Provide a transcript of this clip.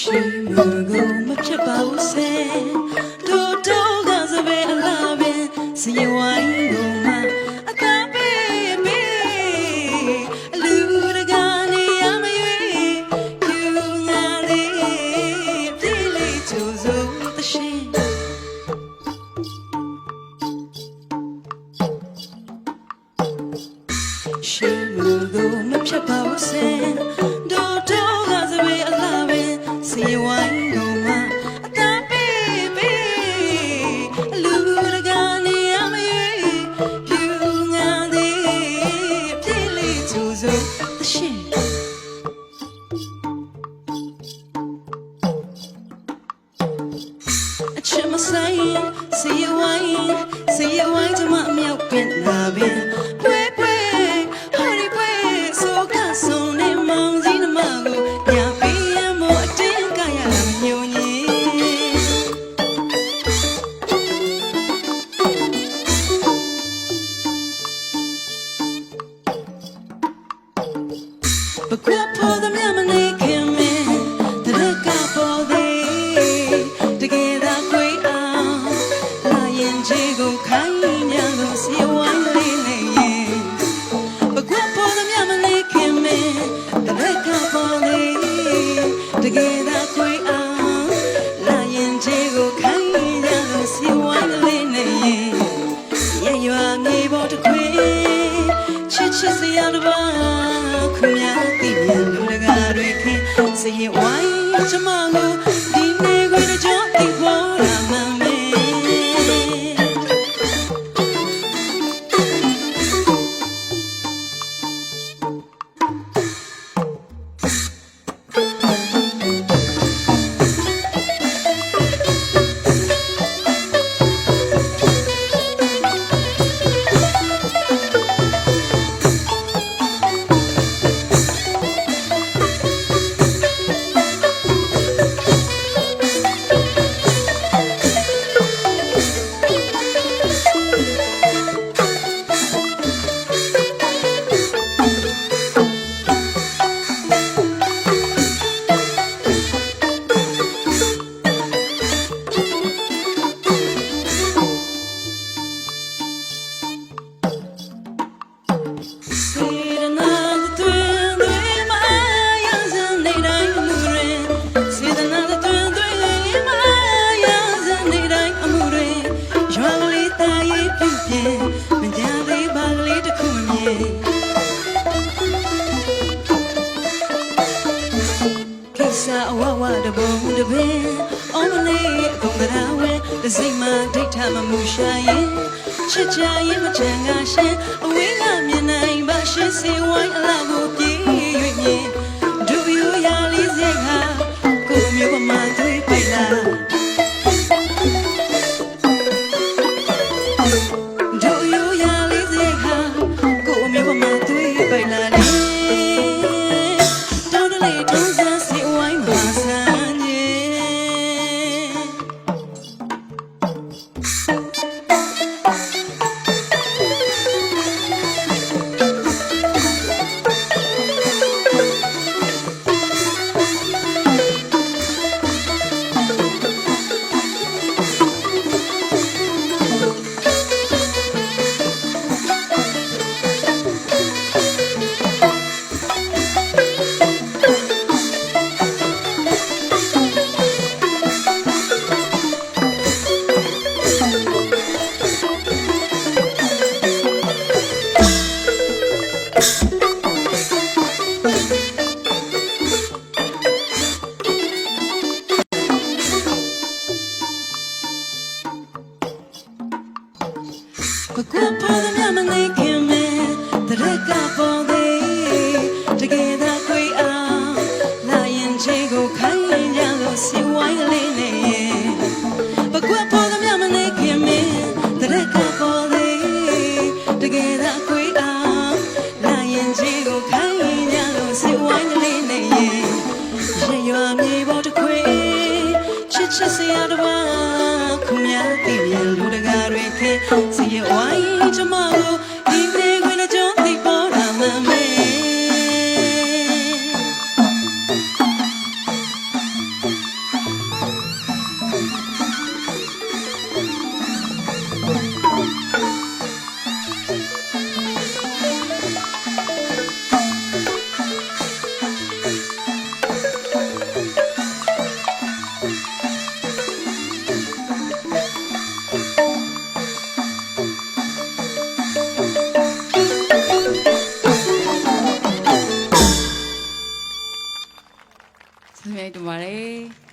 ရှိမှုကိုမဖြစ်ပါဘူးဆယ်တို့တော့ကစပယ်အလားပင်စီဝိုင်းကိုမှအသာပေးပေးအလူတကားနေရမရွေယူငါလေးပြေးလေးချိုးစို့တရှိရှိမှုကိုမဖြတ်ပါဘူးစင် ဆိုင်စီယဝိုင်းစီယဝိုင်းကျမအမြောက်ပင်လာပင်ပွဲပွဲဟော်ရီပွဲဆိုကဆုံနေမောင်စည်းနှမကိုညာပေးရမို့အတင်းကရမညုံကြီးပကွက်ဖို့သမ ्या မနေ ချစ်ချစ်စရာတပါခမရတိမြန်လူတကာတွေခင်စရင်ဝိုင်းချမကို ကိစ္စအဝဝတဘုံတပင်အော်မလေးအကုန်ကရာဝဲတစိမ့်မဒိဋ္ဌမမှုရှာရင်ချစ်ကြရင်မချန်ကရှင်အဝေးကမြင်နိုင်ပါရှင်စေဝိုင်းအလားကို ချစ်ချစ်စရာတပါခုများတည်ပြန်လူတကာတွေခင်စီရဝိုင်းချမကို ကျေးဇူးများတင်ပါတယ်